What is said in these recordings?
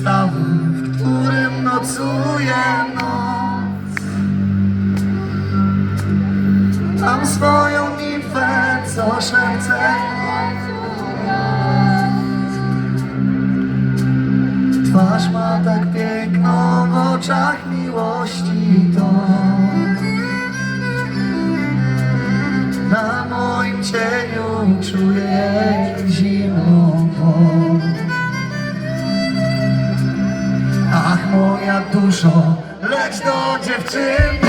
stałym, w którym nocuje noc. Mam swoją nimfę, co szepce Twarz ma tak piękną w oczach miłości muszą leć do dziewczyn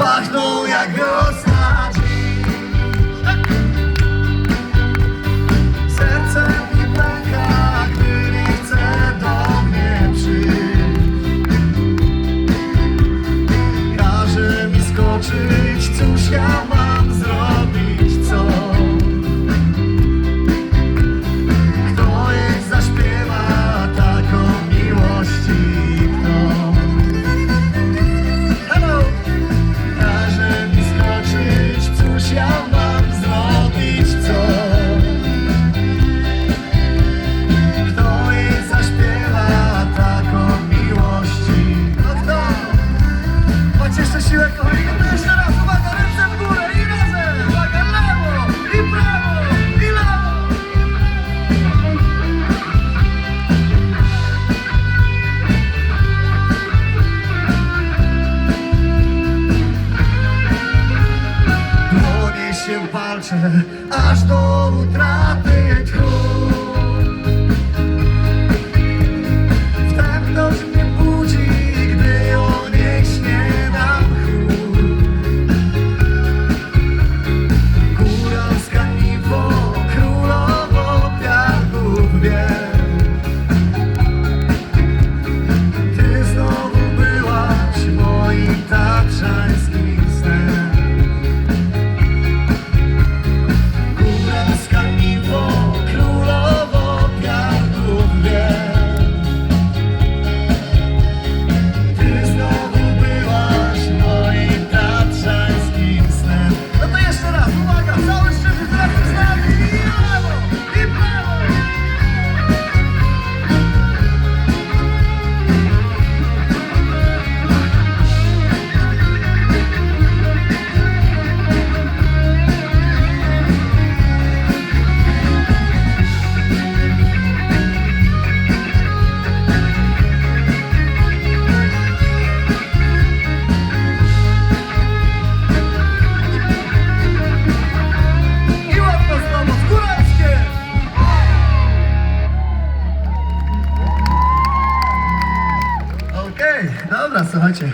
pachną jak miód. αν πάλησε ας το χάσει 怎么解